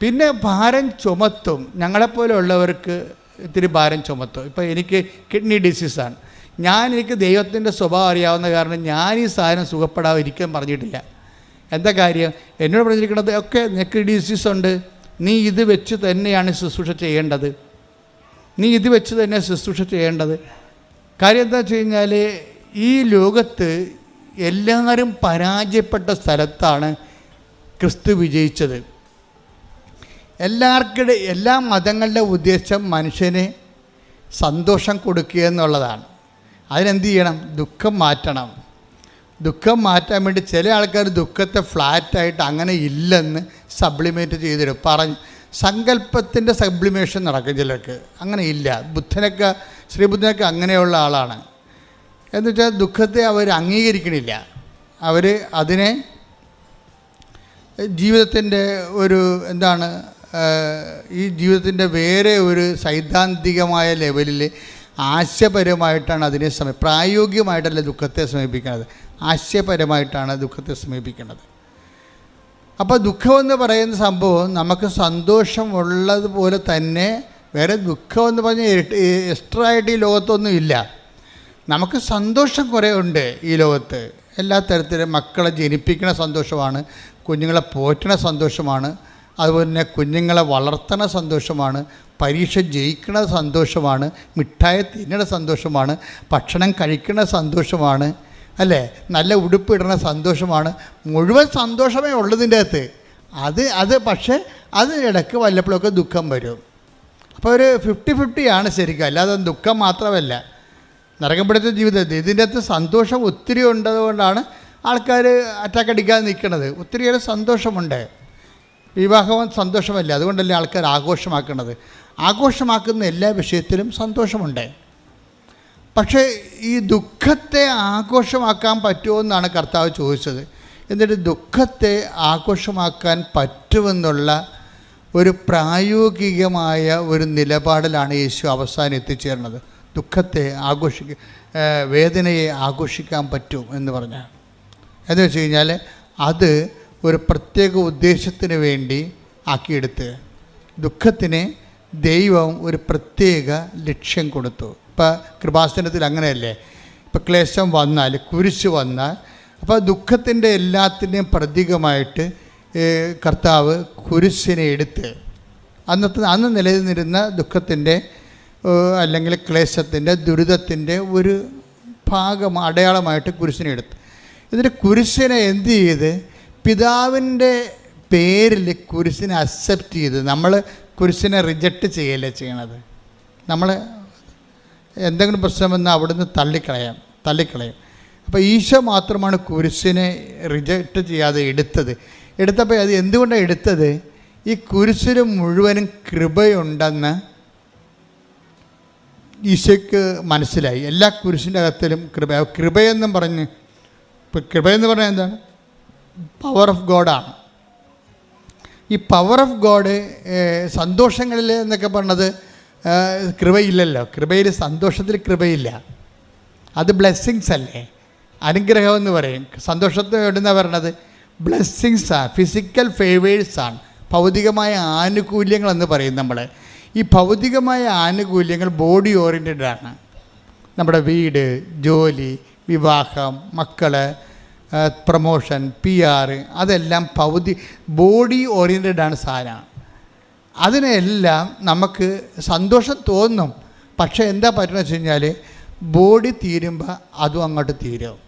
പിന്നെ ഭാരം ചുമത്തും. ഞങ്ങളെപ്പോലുള്ളവർക്ക് ഇത്തിരി ഭാരം ചുമത്തും. ഇപ്പോൾ എനിക്ക് കിഡ്നി ഡിസീസാണ് ഞാൻ എനിക്ക് ദൈവത്തിന്റെ സ്വഭാവം അറിയാവുന്ന കാരണം ഞാൻ ഈ സാധനം സുഖപ്പെടാതിരിക്കാൻ പറഞ്ഞിട്ടില്ല. എന്താ കാര്യം? എന്നോട് പറഞ്ഞിരിക്കുന്നത് ഒക്കെ നിനക്ക് ഡിസീസ് ഉണ്ട്. നീ ഇത് വെച്ച് തന്നെയാണ് ശുശ്രൂഷ ചെയ്യേണ്ടത്. നീ ഇത് വെച്ച് തന്നെ ശുശ്രൂഷ ചെയ്യേണ്ടത്. കാര്യം എന്താ വെച്ച് കഴിഞ്ഞാൽ ഈ ലോകത്ത് എല്ലാവരും പരാജയപ്പെട്ട സ്ഥലത്താണ് ക്രിസ്തു വിജയിച്ചത്. എല്ലാവർക്കിടെ എല്ലാ മതങ്ങളുടെ ഉദ്ദേശം മനുഷ്യന് സന്തോഷം കൊടുക്കുക എന്നുള്ളതാണ്. അതിനെന്ത് ചെയ്യണം? ദുഃഖം മാറ്റണം. ദുഃഖം മാറ്റാൻ വേണ്ടി ചില ആൾക്കാർ ദുഃഖത്തെ ഫ്ലാറ്റായിട്ട് അങ്ങനെ ഇല്ലെന്ന് സപ്ലിമേറ്റ് ചെയ്തിടും. പറഞ്ഞ് സങ്കല്പത്തിന്റെ സബ്ലിമേഷൻ നടക്കും ചിലർക്ക്. അങ്ങനെ ഇല്ല. ബുദ്ധനൊക്കെ ശ്രീബുദ്ധനൊക്കെ അങ്ങനെയുള്ള ആളാണ്. എന്ന് വെച്ചാൽ ദുഃഖത്തെ അവർ അംഗീകരിക്കണില്ല. അവർ അതിനെ ജീവിതത്തിന്റെ ഒരു എന്താണ് ഈ ജീവിതത്തിന്റെ വേറെ ഒരു സൈദ്ധാന്തികമായ ലെവലിൽ ആശയപരമായിട്ടാണ് അതിനെ സമീ പ്രായോഗികമായിട്ടല്ല ദുഃഖത്തെ സമീപിക്കുന്നത്. ആശയപരമായിട്ടാണ് ദുഃഖത്തെ സമീപിക്കുന്നത്. അപ്പോൾ ദുഃഖമെന്ന് പറയുന്ന സംഭവം നമുക്ക് സന്തോഷമുള്ളതുപോലെ തന്നെ വേറെ ദുഃഖമെന്ന് പറഞ്ഞാൽ എക്സ്ട്രാ ആയിട്ട് ഈ ലോകത്തൊന്നും ഇല്ല. നമുക്ക് സന്തോഷം കുറേ ഉണ്ട് ഈ ലോകത്ത്. എല്ലാ തരത്തിലും മക്കളെ ജനിപ്പിക്കുന്ന സന്തോഷമാണ് കുഞ്ഞുങ്ങളെ പോറ്റണ സന്തോഷമാണ് അതുപോലെ തന്നെ കുഞ്ഞുങ്ങളെ വളർത്തണ സന്തോഷമാണ് പരീക്ഷ ജയിക്കണ സന്തോഷമാണ് മിഠായി തിന്നണ സന്തോഷമാണ് ഭക്ഷണം കഴിക്കണ സന്തോഷമാണ് അല്ലേ? നല്ല ഉടുപ്പ് ഇടണ സന്തോഷമാണ്. മുഴുവൻ സന്തോഷമേ ഉള്ളതിന്റെ അകത്ത്. അത് അത് പക്ഷേ അതിനിടയ്ക്ക് വല്ലപ്പോഴൊക്കെ ദുഃഖം വരും. അപ്പോൾ ഒരു ഫിഫ്റ്റി ഫിഫ്റ്റിയാണ് ശരിക്കും. അല്ലാതെ ദുഃഖം മാത്രമല്ല. നരകപ്പെടുത്ത ജീവിതത്തിൽ ഇതിന്റെ അകത്ത് സന്തോഷം ഒത്തിരി ഉണ്ടതുകൊണ്ടാണ് ആൾക്കാർ അറ്റാക്ക് അടിക്കാതെ നിൽക്കുന്നത്. ഒത്തിരിയേറെ സന്തോഷമുണ്ട്. വിവാഹവും സന്തോഷമല്ല അതുകൊണ്ടല്ലേ ആൾക്കാർ ആഘോഷമാക്കുന്നത് ആഘോഷമാക്കുന്ന എല്ലാ വിഷയത്തിലും സന്തോഷമുണ്ട്. പക്ഷേ ഈ ദുഃഖത്തെ ആഘോഷമാക്കാൻ പറ്റുമോ എന്നാണ് കർത്താവ് ചോദിച്ചത്. എന്നിട്ട് ദുഃഖത്തെ ആഘോഷമാക്കാൻ പറ്റുമെന്നുള്ള ഒരു പ്രായോഗികമായ ഒരു നിലപാടിലാണ് യേശു അവസാനം എത്തിച്ചേർന്നത്. ദുഃഖത്തെ ആഘോഷിക്ക വേദനയെ ആഘോഷിക്കാൻ പറ്റും എന്ന് പറഞ്ഞാൽ. എന്ന് വെച്ച് കഴിഞ്ഞാൽ അത് ഒരു പ്രത്യേക ഉദ്ദേശത്തിന് വേണ്ടി ആക്കിയെടുത്ത് ദുഃഖത്തിന് ദൈവം ഒരു പ്രത്യേക ലക്ഷ്യം കൊടുത്തു. ഇപ്പം കൃപാസനത്തിൽ അങ്ങനെയല്ലേ? ഇപ്പം ക്ലേശം വന്നാൽ കുരിശ് വന്നാൽ അപ്പോൾ ദുഃഖത്തിന്റെ എല്ലാത്തിന്റെയും പ്രതീകമായിട്ട് കർത്താവ് കുരിശിനെ എടുത്ത് അന്നത്തെ അന്ന് നിലനിന്നിരുന്ന ദുഃഖത്തിന്റെ അല്ലെങ്കിൽ ക്ലേശത്തിന്റെ ദുരിതത്തിന്റെ ഒരു ഭാഗം അടയാളമായിട്ട് കുരിശിനെ എടുത്ത്. എന്നിട്ട് കുരിശിനെ എന്ത് ചെയ്ത് പിതാവിന്റെ പേരിൽ കുരിശിനെ അക്സെപ്റ്റ് ചെയ്ത് നമ്മൾ കുരിശിനെ റിജക്റ്റ് ചെയ്യല്ലേ ചെയ്യണത്? നമ്മൾ എന്തെങ്കിലും പ്രശ്നം വന്നാൽ അവിടുന്ന് തള്ളിക്കളയാം തള്ളിക്കളയും. അപ്പോൾ ഈശോ മാത്രമാണ് കുരിശിനെ റിജക്റ്റ് ചെയ്യാതെ എടുത്തത്. എടുത്തപ്പോൾ അത് എന്തുകൊണ്ടാണ് എടുത്തത്? ഈ കുരിശിന് മുഴുവനും കൃപയുണ്ടെന്ന് ഈശോയ്ക്ക് മനസ്സിലായി. എല്ലാ കുരിശിന്റെ അകത്തിലും കൃപ. കൃപയെന്നും പറഞ്ഞ് ഇപ്പം കൃപയെന്ന് പറഞ്ഞാൽ എന്താണ്? പവർ ഓഫ് ഗോഡാണ് ഈ പവർ ഓഫ് ഗോഡ് സന്തോഷങ്ങളിൽ എന്നൊക്കെ പറഞ്ഞത് കൃപയില്ലല്ലോ. കൃപയിൽ സന്തോഷത്തിൽ കൃപയില്ല. അത് ബ്ലെസ്സിങ്സ് അല്ലേ? അനുഗ്രഹം എന്ന് പറയും. സന്തോഷത്തെ എവിടുന്ന പറയണത് ബ്ലെസ്സിങ്സാണ് ഫിസിക്കൽ ഫേവേഴ്സാണ് ഭൗതികമായ ആനുകൂല്യങ്ങളെന്ന് പറയും നമ്മൾ ഈ ഭൗതികമായ ആനുകൂല്യങ്ങൾ ബോഡി ഓറിയന്റഡ് ആണ്. നമ്മുടെ വീട് ജോലി വിവാഹം മക്കൾ പ്രൊമോഷൻ പി ആർ അതെല്ലാം ഭൗതി ബോഡി ഓറിയന്റഡ് ആണ് സാധനം. അതിനെല്ലാം നമുക്ക് സന്തോഷം തോന്നും. പക്ഷേ എന്താ പറ്റുന്നത് വെച്ച് കഴിഞ്ഞാൽ ബോഡി തീരുമ്പോൾ അതും അങ്ങോട്ട് തീരും.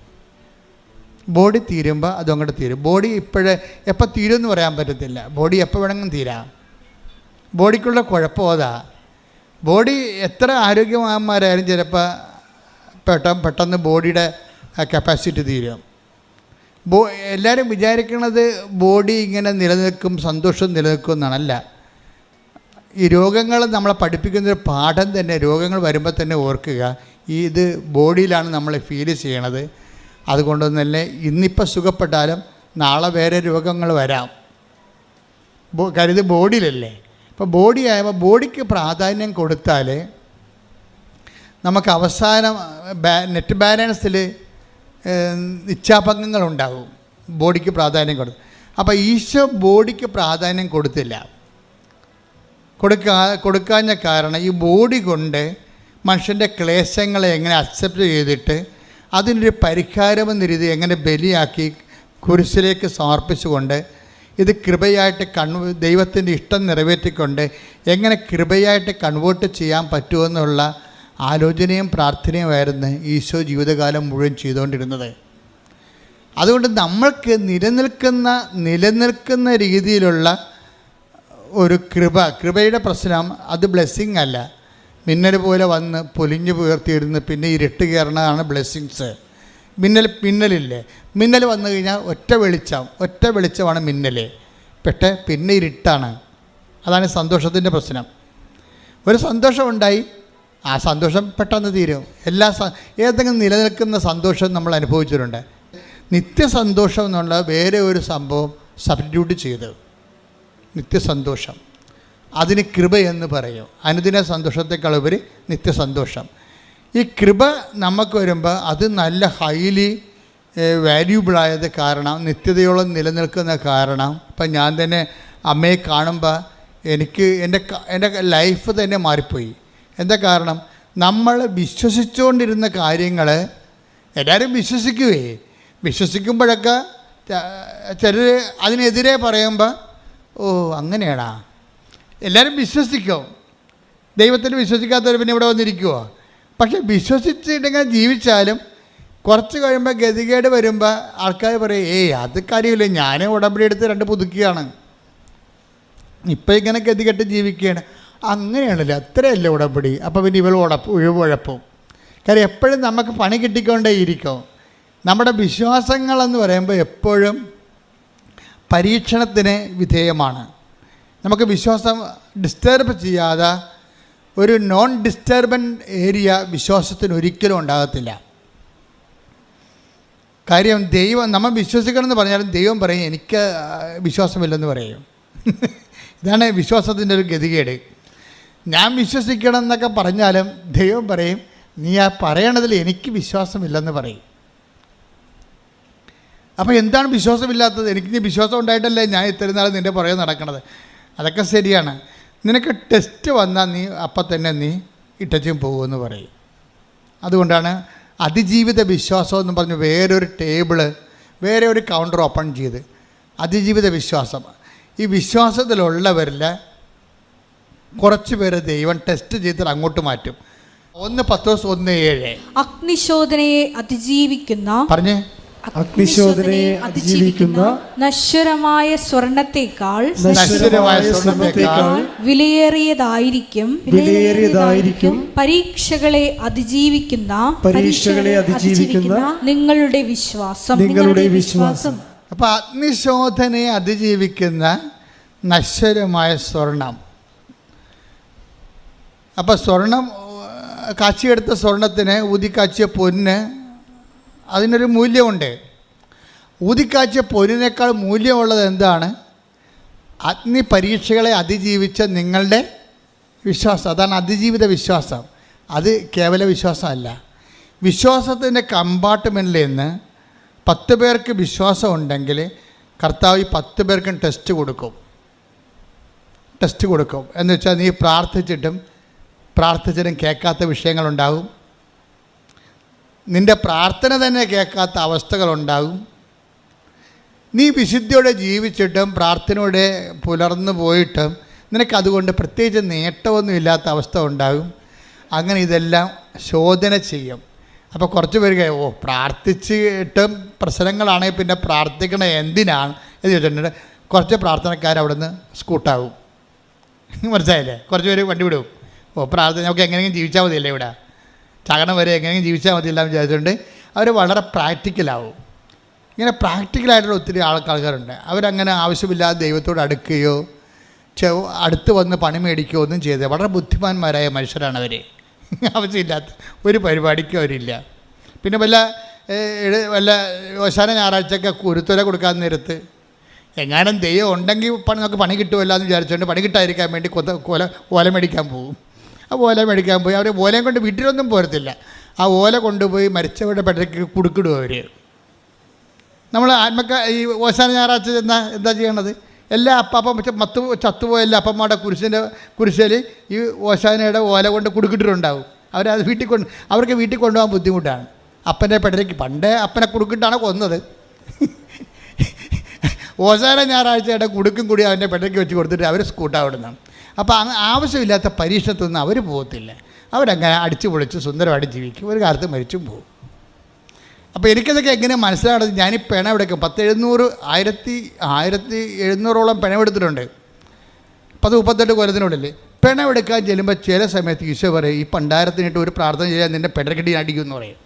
ബോഡി തീരുമ്പോൾ അതും അങ്ങോട്ട് തീരും. ബോഡി ഇപ്പോഴേ എപ്പോൾ തീരുമെന്ന് പറയാൻ പറ്റത്തില്ല. ബോഡി എപ്പോൾ വേണമെങ്കിലും തീരാം. ബോഡിക്കുള്ള കുഴപ്പം അതാ. ബോഡി എത്ര ആരോഗ്യവാന്മാരായാലും ചിലപ്പോൾ പെട്ടെന്ന് പെട്ടെന്ന് ബോഡിയുടെ കപ്പാസിറ്റി തീരും. ബോ എല്ലാവരും വിചാരിക്കുന്നത് ബോഡി ഇങ്ങനെ നിലനിൽക്കും സന്തോഷം നിലനിൽക്കും എന്നാണല്ല. ഈ രോഗങ്ങൾ നമ്മളെ പഠിപ്പിക്കുന്നൊരു പാഠം തന്നെ രോഗങ്ങൾ വരുമ്പോൾ തന്നെ ഓർക്കുക. ഈ ഇത് ബോഡിയിലാണ് നമ്മൾ ഫീൽ ചെയ്യണത്. അതുകൊണ്ട് തന്നെ ഇന്നിപ്പോൾ സുഖപ്പെട്ടാലും നാളെ വേറെ രോഗങ്ങൾ വരാം. കരുത് ബോഡിയിലല്ലേ. ഇപ്പോൾ ബോഡി ആയപ്പോൾ ബോഡിക്ക് പ്രാധാന്യം കൊടുത്താൽ നമുക്ക് അവസാനം നെറ്റ് ബാലൻസിൽ ഇച്ഛാഭംഗങ്ങളുണ്ടാകും ബോഡിക്ക് പ്രാധാന്യം കൊടുക്കും അപ്പോൾ ഈശോ ബോഡിക്ക് പ്രാധാന്യം കൊടുത്തില്ല. കൊടുക്കാ കൊടുക്കാഞ്ഞ കാരണം ഈ ബോഡി കൊണ്ട് മനുഷ്യന്റെ ക്ലേശങ്ങളെ എങ്ങനെ അക്സെപ്റ്റ് ചെയ്തിട്ട് അതിനൊരു പരിഹാരമെന്ന രീതി എങ്ങനെ ബലിയാക്കി കുരിശിലേക്ക് സമർപ്പിച്ചുകൊണ്ട് ഇത് കൃപയായിട്ട് കൺവ ദൈവത്തിന്റെ ഇഷ്ടം നിറവേറ്റിക്കൊണ്ട് എങ്ങനെ കൃപയായിട്ട് കൺവേർട്ട് ചെയ്യാൻ പറ്റുമെന്നുള്ള ആലോചനയും പ്രാർത്ഥനയുമായിരുന്നു ഈശോ ജീവിതകാലം മുഴുവൻ ചെയ്തുകൊണ്ടിരുന്നത്. അതുകൊണ്ട് നമ്മൾക്ക് നിലനിൽക്കുന്ന നിലനിൽക്കുന്ന രീതിയിലുള്ള ഒരു കൃപ കൃപയുടെ പ്രശ്നം അത് ബ്ലെസ്സിങ് അല്ല. മിന്നൽ പോലെ വന്ന് പൊലിഞ്ഞു പുയർത്തിയിരുന്ന് പിന്നെ ഇരുട്ട് കയറണതാണ് ബ്ലെസ്സിങ്സ് മിന്നൽ മിന്നലില്ലേ? മിന്നൽ വന്നു കഴിഞ്ഞാൽ ഒറ്റ വെളിച്ചം ഒറ്റ വെളിച്ചമാണ് മിന്നൽ. പെട്ടെ പിന്നെ ഇരുട്ടാണ്. അതാണ് സന്തോഷത്തിന്റെ പ്രശ്നം. ഒരു സന്തോഷമുണ്ടായി ആ സന്തോഷം പെട്ടെന്ന് തീരും. എല്ലാ ഏതെങ്കിലും നിലനിൽക്കുന്ന സന്തോഷം നമ്മൾ അനുഭവിച്ചിട്ടുണ്ട്. നിത്യസന്തോഷം എന്നുള്ള വേറെ ഒരു സംഭവം സബ്സ്റ്റിറ്റ്യൂട്ട് ചെയ്ത്. നിത്യസന്തോഷം. അതിന് കൃപ എന്ന് പറയും. അനുദിന സന്തോഷത്തെക്കാളുപരി നിത്യസന്തോഷം. ഈ കൃപ നമുക്ക് വരുമ്പോൾ അത് നല്ല ഹൈലി വാല്യൂബിളായത് കാരണം നിത്യതയോളം നിലനിൽക്കുന്ന കാരണം. ഇപ്പം ഞാൻ തന്നെ അമ്മയെ കാണുമ്പോൾ എനിക്ക് എന്റെ എന്റെ ലൈഫ് തന്നെ മാറിപ്പോയി. എന്താ കാരണം? നമ്മൾ വിശ്വസിച്ചുകൊണ്ടിരുന്ന കാര്യങ്ങൾ എല്ലാവരും വിശ്വസിക്കുവേ. വിശ്വസിക്കുമ്പോഴൊക്കെ ചിലർ അതിനെതിരെ പറയുമ്പോൾ ഓ അങ്ങനെയാണാ എല്ലാവരും വിശ്വസിക്കും. ദൈവത്തിൽ വിശ്വസിക്കാത്തവർ പിന്നെ ഇവിടെ വന്നിരിക്കുമോ പക്ഷെ വിശ്വസിച്ചിട്ടിങ്ങനെ ജീവിച്ചാലും കുറച്ച് കഴിയുമ്പോൾ ഗതികേട് വരുമ്പോൾ ആൾക്കാർ പറയും ഏയ് അത് കാര്യമില്ല. ഞാൻ ഉടമ്പടി എടുത്ത് രണ്ട് പുതുക്കിയാണ്. ഇപ്പം ഇങ്ങനെ ഗതികെട്ട് ജീവിക്കുകയാണ്. അങ്ങനെയാണല്ലോ അത്രയല്ലേ ഉടമ്പടി. അപ്പോൾ പിന്നെ ഇവൾ ഉടപ്പ് ഒഴിവുഴപ്പും കാര്യം എപ്പോഴും നമുക്ക് പണി കിട്ടിക്കൊണ്ടേയിരിക്കും. നമ്മുടെ വിശ്വാസങ്ങളെന്ന് പറയുമ്പോൾ എപ്പോഴും പരീക്ഷണത്തിന് വിധേയമാണ്. നമുക്ക് വിശ്വാസം ഡിസ്റ്റർബ് ചെയ്യാതെ ഒരു നോൺ ഡിസ്റ്റർബൻ ഏരിയ വിശ്വാസത്തിന് ഒരിക്കലും ഉണ്ടാകത്തില്ല. കാര്യം ദൈവം നമ്മൾ വിശ്വസിക്കണമെന്ന് പറഞ്ഞാലും ദൈവം പറയും എനിക്ക് വിശ്വാസമില്ലെന്ന് പറയും. ഇതാണ് വിശ്വാസത്തിന്റെ ഒരു ഗതികേട്. ഞാൻ വിശ്വസിക്കണം എന്നൊക്കെ പറഞ്ഞാലും ദൈവം പറയും നീ ആ പറയണതിൽ എനിക്ക് വിശ്വാസമില്ലെന്ന് പറയും. അപ്പോൾ എന്താണ് വിശ്വാസമില്ലാത്തത്? എനിക്ക് നീ വിശ്വാസം ഉണ്ടായിട്ടല്ലേ ഞാൻ ഇത്രയും നാൾ നിന്റെ പുറകെ നടക്കണത്? അതൊക്കെ ശരിയാണ്. നിനക്ക് ടെസ്റ്റ് വന്നാൽ നീ അപ്പം തന്നെ നീ ഇട്ടച്ചും പോകുമെന്ന് പറയും. അതുകൊണ്ടാണ് അതിജീവിത വിശ്വാസം എന്ന് പറഞ്ഞ് വേറൊരു ടേബിൾ വേറെ ഒരു കൗണ്ടർ ഓപ്പൺ ചെയ്ത് അതിജീവിത വിശ്വാസം. ഈ വിശ്വാസത്തിലുള്ളവരിൽ കുറച്ച് പേര് ദൈവം ടെസ്റ്റ് ചെയ്തിട്ട് അങ്ങോട്ട് മാറ്റും. ഒന്ന് പത്ത് ദിവസം ഒന്ന് ഏഴ്. അഗ്നിശോധനയെ അതിജീവിക്കുന്ന പറഞ്ഞേ. അഗ്നിശോധനയെ അതിജീവിക്കുന്ന നശ്വരമായ സ്വർണത്തെക്കാൾ നശ്വരമായ സ്വർണത്തേക്കാൾ വിലയേറിയതായിരിക്കും. വിലയേറിയതായിരിക്കും പരീക്ഷകളെ അതിജീവിക്കുന്ന പരീക്ഷകളെ അതിജീവിക്കുന്ന നിങ്ങളുടെ വിശ്വാസം. നിങ്ങളുടെ വിശ്വാസം. അപ്പൊ അഗ്നിശോധനയെ അതിജീവിക്കുന്ന നശ്വരമായ സ്വർണം. അപ്പോൾ സ്വർണം കാച്ചിയെടുത്ത സ്വർണത്തിന് ഊതിക്കാച്ചിയ പൊന്ന് അതിനൊരു മൂല്യമുണ്ട്. ഊതിക്കാച്ചിയ പൊന്നിനേക്കാൾ മൂല്യമുള്ളത് എന്താണ്? അഗ്നി പരീക്ഷകളെ അതിജീവിച്ച നിങ്ങളുടെ വിശ്വാസം. അതാണ് അതിജീവിത വിശ്വാസം. അത് കേവല വിശ്വാസമല്ല. വിശ്വാസത്തിന്റെ കമ്പാർട്ട്മെന്റിൽ നിന്ന് പത്ത് പേർക്ക് വിശ്വാസം ഉണ്ടെങ്കിൽ കർത്താവ് ഈ പത്ത് പേർക്കും ടെസ്റ്റ് കൊടുക്കും. ടെസ്റ്റ് കൊടുക്കും. എന്ന് വെച്ചാൽ നീ പ്രാർത്ഥിച്ചിട്ടും പ്രാർത്ഥിച്ചിട്ടും കേൾക്കാത്ത വിഷയങ്ങളുണ്ടാകും. നിന്റെ പ്രാർത്ഥന തന്നെ കേൾക്കാത്ത അവസ്ഥകളുണ്ടാകും. നീ വിശുദ്ധിയോടെ ജീവിച്ചിട്ടും പ്രാർത്ഥനയോടെ പുലർന്നു പോയിട്ടും നിനക്കതുകൊണ്ട് പ്രത്യേകിച്ച് നേട്ടമൊന്നും ഇല്ലാത്ത അവസ്ഥ ഉണ്ടാകും. അങ്ങനെ ഇതെല്ലാം ശോധന ചെയ്യും. അപ്പോൾ കുറച്ച് പേര് ഓ പ്രാർത്ഥിച്ചിട്ടും പ്രശ്നങ്ങളാണെങ്കിൽ പിന്നെ പ്രാർത്ഥിക്കണ എന്തിനാണ് എന്ന് ചോദിച്ചിട്ടുണ്ട്. കുറച്ച് പ്രാർത്ഥനക്കാർ അവിടുന്ന് സ്കൂട്ടാവും. മനസ്സിലായില്ലേ? കുറച്ച് പേര് വണ്ടി വിടും. ഓ പ്രാർത്ഥന നമുക്ക് എങ്ങനെയെങ്കിലും ജീവിച്ചാൽ മതിയല്ലേ ഇവിടെ? ചകണം വരെ എങ്ങനെയെങ്കിലും ജീവിച്ചാൽ മതിയല്ല എന്ന് വിചാരിച്ചുകൊണ്ട് അവർ വളരെ പ്രാക്ടിക്കലാവും ഇങ്ങനെ പ്രാക്ടിക്കലായിട്ടുള്ള ഒത്തിരി ആൾക്കാരുണ്ട്. അവരങ്ങനെ ആവശ്യമില്ലാതെ ദൈവത്തോട് അടുക്കുകയോ ചെ അടുത്ത് വന്ന് പണി മേടിക്കുകയോ ഒന്നും ചെയ്തത് വളരെ ബുദ്ധിമാന്മാരായ മനുഷ്യരാണ് അവർ ആവശ്യമില്ലാത്ത ഒരു പരിപാടിക്കും അവരില്ല. പിന്നെ വല്ല വല്ല അവസാന ഞായറാഴ്ചയൊക്കെ കുരുത്തുല കൊടുക്കാൻ നേരത്ത് എങ്ങാനും ദൈവം ഉണ്ടെങ്കിൽ പണി നമുക്ക് പണി കിട്ടുമല്ലോ എന്ന് വിചാരിച്ചുകൊണ്ട് പണി കിട്ടാതിരിക്കാൻ വേണ്ടി കൊല കൊല ഓല മേടിക്കാൻ പോകും ആ ഓല മേടിക്കാൻ പോയി. അവർ ഓലയും കൊണ്ട് വീട്ടിലൊന്നും പോരത്തില്ല. ആ ഓല കൊണ്ടുപോയി മരിച്ചവരുടെ പെട്ടയ്ക്ക് കുടുക്കിടും അവർ നമ്മൾ ആത്മക്ക ഈ ഓശാന ഞായറാഴ്ച ചെന്നാൽ എന്താ ചെയ്യണത്? എല്ലാ അപ്പം മത്ത് ചത്തുപോയ എല്ലാ അപ്പന്മാരുടെ കുരിശിന്റെ കുരിശിൽ ഈ ഓശാനയുടെ ഓല കൊണ്ട് കുടുക്കിട്ടിട്ടുണ്ടാവും. അവരത് വീട്ടിൽ കൊണ്ട് അവർക്ക് വീട്ടിൽ കൊണ്ടുപോകാൻ ബുദ്ധിമുട്ടാണ്. അപ്പന്റെ പെട്ടയ്ക്ക് പണ്ടേ അപ്പനെ കുടുക്കിട്ടാണ് കൊന്നത്. ഓശാന ഞായറാഴ്ചയുടെ കുടുക്കും കൂടി അവന്റെ പെട്ടയ്ക്ക് വെച്ച് കൊടുത്തിട്ട് അവർ സ്കൂട്ടാവിടുന്നതാണ് അപ്പോൾ ആവശ്യമില്ലാത്ത പരീക്ഷണത്തൊന്നും അവർ പോകത്തില്ല. അവരങ്ങനെ അടിച്ചു പൊളിച്ച് സുന്ദരമായിട്ട് ജീവിക്കും. ഒരു കാലത്ത് മരിച്ചും പോകും. അപ്പോൾ എനിക്കതൊക്കെ എങ്ങനെ മനസ്സിലാകുന്നത് ഞാൻ പിണ എടുക്കും പത്ത് എഴുന്നൂറ് ആയിരത്തി ആയിരത്തി എഴുന്നൂറോളം പിണവെടുത്തിട്ടുണ്ട് പത്ത് മുപ്പത്തെട്ട് കൊല്ലത്തിനുള്ളിൽ പിണവെടുക്കാൻ ചെല്ലുമ്പോൾ ചില സമയത്ത് ഈശോ പറയും ഈ പണ്ടാരത്തിനിട്ട് ഒരു പ്രാർത്ഥന ചെയ്യാൻ നിന്റെ പെടരക്കടി അടിക്കും എന്ന് പറയും.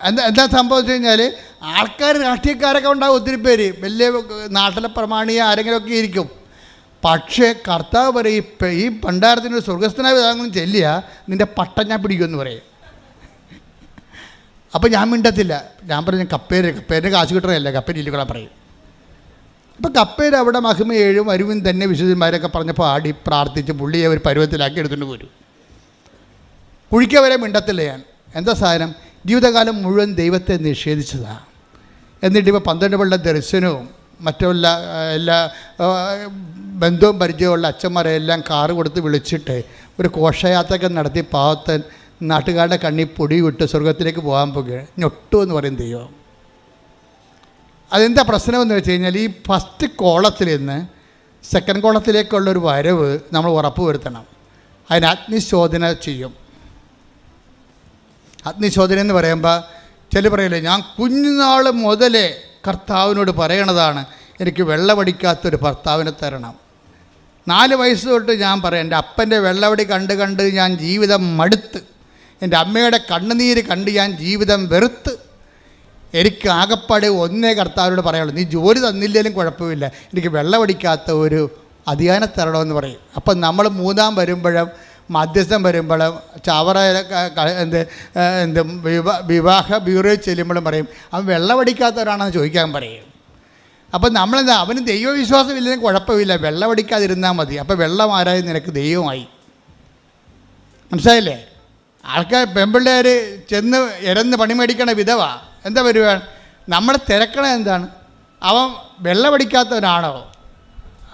എന്താ എന്താ സംഭവിച്ചു കഴിഞ്ഞാൽ ആൾക്കാർ രാഷ്ട്രീയക്കാരൊക്കെ ഉണ്ടാവും ഒത്തിരി പേര്. വലിയ നാട്ടിലെ പ്രമാണിയ ആരെങ്കിലുമൊക്കെ ഇരിക്കും. പക്ഷേ കർത്താവ് പറയും ഇപ്പം ഈ പണ്ടാരത്തിന് സ്വർഗസ്ഥനായ വിധാനം ചെല്ലുക നിന്റെ പട്ടം ഞാൻ പിടിക്കുമെന്ന് പറയും. അപ്പോൾ ഞാൻ മിണ്ടത്തില്ല. ഞാൻ പറഞ്ഞു കപ്പേര് കപ്പേരിന്റെ കാശ് കിട്ടണമല്ല കപ്പേരി ഇല്ലിക്കൂടെ പറയും. അപ്പോൾ കപ്പേര് അവിടെ മഹിമ ഏഴും അരുവും തന്നെ വിശുദ്ധന്മാരൊക്കെ പറഞ്ഞപ്പോൾ ആടി പ്രാർത്ഥിച്ച് പുള്ളിയെ ഒരു പരുവത്തിലാക്കി എടുത്തുകൊണ്ട് പോരും. കുഴിക്കവരെ മിണ്ടത്തില്ല ഞാൻ. എന്താ സാധനം? ജീവിതകാലം മുഴുവൻ ദൈവത്തെ നിഷേധിച്ചതാണ് എന്നിട്ട് ഇപ്പോൾ പന്ത്രണ്ട് വെള്ള ദർശനവും മറ്റുള്ള എല്ലാ ബന്ധുവും പരിചയമുള്ള അച്ഛന്മാരെ എല്ലാം കാറ് കൊടുത്ത് വിളിച്ചിട്ട് ഒരു ഘോഷയാത്രയൊക്കെ നടത്തി പാവത്തൻ നാട്ടുകാരുടെ കണ്ണി പൊടി വിട്ട് സ്വർഗത്തിലേക്ക് പോകാൻ പോകുകയാണ് ഞൊട്ടു എന്ന് പറയും ദൈവം. അതെന്താ പ്രശ്നമെന്ന് വെച്ച് കഴിഞ്ഞാൽ ഈ ഫസ്റ്റ് കോളത്തിൽ നിന്ന് സെക്കൻഡ് കോളത്തിലേക്കുള്ള ഒരു വരവ് നമ്മൾ ഉറപ്പ് വരുത്തണം. അതിന് അഗ്നിശോധന ചെയ്യും. അഗ്നിശോധന എന്ന് പറയുമ്പോൾ ചില പറയില്ലേ ഞാൻ കുഞ്ഞുനാൾ മുതലേ കർത്താവിനോട് പറയണതാണ് എനിക്ക് വെള്ളമടിക്കാത്തൊരു ഭർത്താവിനെ തരണം. നാല് വയസ്സ് തൊട്ട് ഞാൻ പറയാം എന്റെ അപ്പന്റെ വെള്ളവടി കണ്ട് കണ്ട് ഞാൻ ജീവിതം മടുത്ത് എന്റെ അമ്മയുടെ കണ്ണുനീര് കണ്ട് ഞാൻ ജീവിതം വെറുത്ത് എനിക്ക് ആകപ്പാടെ ഒന്നേ കർത്താവിനോട് പറയുള്ളൂ നീ ജോലി തന്നില്ലേലും കുഴപ്പമില്ല എനിക്ക് വെള്ളമടിക്കാത്ത ഒരു അധികാരം തരണമെന്ന് പറയും. അപ്പം നമ്മൾ മൂന്നാം വരുമ്പോഴും മധ്യസ്ഥം വരുമ്പോൾ ചവറ എന്ത് എന്ത് വിവാ- വിവാഹ ബ്യൂറോയിൽ ചെല്ലുമ്പോഴും പറയും അവൻ വെള്ളമടിക്കാത്തവരാണെന്ന് ചോദിക്കാൻ പറയും. അപ്പം നമ്മളെന്താ അവന് ദൈവവിശ്വാസം ഇല്ലെങ്കിൽ കുഴപ്പമില്ല വെള്ളമടിക്കാതിരുന്നാൽ മതി. അപ്പോൾ വെള്ളം ആരായി? നിനക്ക് ദൈവമായി. മനസ്സിലായില്ലേ? ആൾക്കാർ പെമ്പിള്ളേർ ചെന്ന് ഇരന്ന് പണി മേടിക്കണ വിധവ എന്താ വരുക നമ്മളെ തിരക്കണ എന്താണ്? അവൻ വെള്ളമടിക്കാത്തവനാണോ?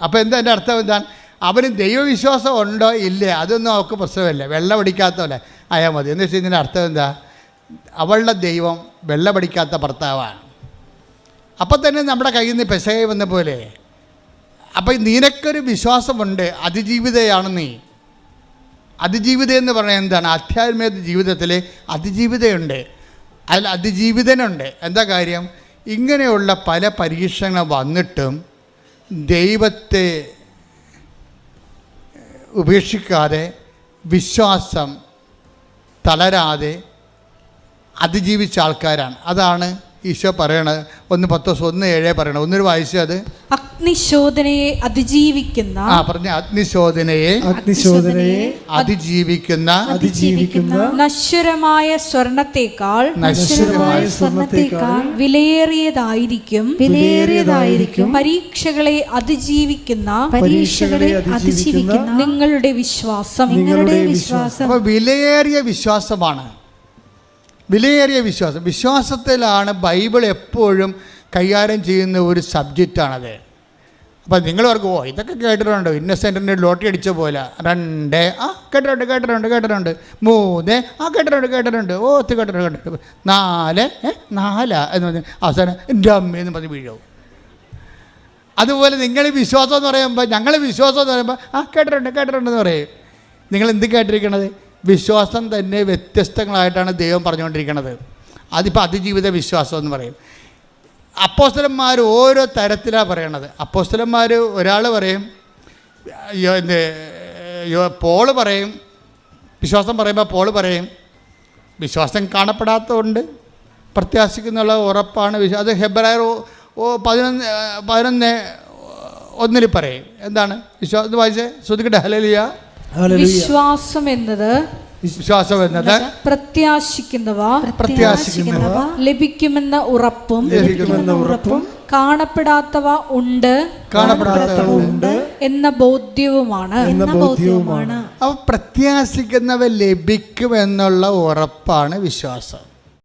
അപ്പോൾ എന്താ എന്റെ അർത്ഥം എന്താണ്? അവന് ദൈവവിശ്വാസം ഉണ്ടോ? ഇല്ലേ? അതൊന്നും അവൾക്ക് പ്രശ്നമില്ല. വെള്ളമടിക്കാത്തവല്ലേ അയാൽ മതി. എന്ന് വെച്ചാൽ ഇതിന്റെ അർത്ഥം എന്താ? അവളുടെ ദൈവം വെള്ളമടിക്കാത്ത ഭർത്താവാണ്. അപ്പം തന്നെ നമ്മുടെ കയ്യിൽ നിന്ന് പെശകை വന്ന പോലെ അപ്പം നിനക്കൊരു വിശ്വാസമുണ്ട്. അതിജീവിതയാണ് നീ. അതിജീവിത എന്ന് പറഞ്ഞാൽ എന്താണ്? ആധ്യാത്മിക ജീവിതത്തിൽ അതിജീവിതയുണ്ട്. അതിൽ അതിജീവിതനുണ്ട്. എന്താ കാര്യം? ഇങ്ങനെയുള്ള പല പരീക്ഷണങ്ങൾ വന്നിട്ടും ദൈവത്തെ ഉപേക്ഷിക്കാതെ വിശ്വാസം തളരാതെ അതിജീവിച്ച ആൾക്കാരാണ്. അതാണ് ഈശോ പറയണത്. ഒന്ന് പത്ത് ദിവസം ഒന്ന് ഏഴേ പറയണം ഒന്നൊരു അത്? അഗ്നിശോധനയെ അതിജീവിക്കുന്ന ആ പറഞ്ഞ. അഗ്നിശോധനയെ അഗ്നിശോധനയെ അതിജീവിക്കുന്ന അതിജീവിക്കുന്ന നശ്വരമായ സ്വർണത്തെക്കാൾ നശ്വരമായ സ്വർണത്തെക്കാൾ വിലയേറിയതായിരിക്കും. വിലയേറിയതായിരിക്കും പരീക്ഷകളെ അതിജീവിക്കുന്ന പരീക്ഷകളെ അതിജീവിക്കുന്ന നിങ്ങളുടെ വിശ്വാസം. നിങ്ങളുടെ വിശ്വാസം. വിലയേറിയ വിശ്വാസമാണ്. വിലയേറിയ വിശ്വാസം. വിശ്വാസത്തിലാണ് ബൈബിൾ എപ്പോഴും കൈകാര്യം ചെയ്യുന്ന ഒരു സബ്ജക്റ്റാണത്. അപ്പം നിങ്ങൾ ഓർക്കും ഓ ഇതൊക്കെ കേട്ടിട്ടുണ്ട്. ഇന്നസെന്റിന്റെ ലോട്ടറി അടിച്ച പോലെ. രണ്ട് ആ കേട്ടിട്ടുണ്ട് കേട്ടിട്ടുണ്ട് കേട്ടിട്ടുണ്ട്. മൂന്ന് ആ കേട്ടിട്ടുണ്ട് കേട്ടിട്ടുണ്ട്. ഓ ഒത്ത് കേട്ടിട്ടുണ്ട് കേട്ടിട്ടുണ്ട്. നാല് ഏ നാലാ എന്ന് പറഞ്ഞ് അവസാനം എന്റെ അമ്മ എന്ന് പറഞ്ഞ് വീഴും. അതുപോലെ നിങ്ങൾ വിശ്വാസം എന്ന് പറയുമ്പോൾ ഞങ്ങൾ വിശ്വാസം എന്ന് പറയുമ്പോൾ ആ കേട്ടിട്ടുണ്ട് കേട്ടിട്ടുണ്ടെന്ന് പറയും. നിങ്ങൾ എന്ത് കേട്ടിരിക്കണത്? വിശ്വാസം തന്നെ വ്യത്യസ്തങ്ങളായിട്ടാണ് ദൈവം പറഞ്ഞുകൊണ്ടിരിക്കുന്നത് അതിപ്പോൾ അതിജീവിത വിശ്വാസം എന്ന് പറയും. അപ്പോസ്തലന്മാർ ഓരോ തരത്തിലാണ് പറയണത്. അപ്പോസ്തലന്മാർ ഒരാൾ പറയും എന്ത് പോൾ പറയും വിശ്വാസം പറയുമ്പോൾ പോൾ പറയും. വിശ്വാസം കാണപ്പെടാത്തതുകൊണ്ട് പ്രത്യാശിക്കുന്നുള്ള ഉറപ്പാണ് വിശ്വാസം അത് ഹെബ്രായർ പതിനൊന്ന് പതിനൊന്ന് ഒന്നിൽ പറയും. എന്താണ്? വിശ്വാസം വായിച്ചേ? ശ്രുതിക്കട്ടെ ഹലലിയ. വിശ്വാസം എന്നത് വിശ്വാസം എന്നത് പ്രത്യാശിക്കുന്നവ. പ്രത്യാശിക്കുന്നവ. ലഭിക്കുമെന്ന ഉറപ്പും ലഭിക്കുമെന്ന ഉറപ്പും കാണപ്പെടാത്തവ ഉണ്ട്. കാണപ്പെടാത്തവ ഉണ്ട്. എന്ന ബോധ്യവുമാണ്. എന്ന ബോധ്യവുമാണ്. അവ പ്രത്യാശിക്കുന്നവ ലഭിക്കുമെന്നുള്ള ഉറപ്പാണ് വിശ്വാസം.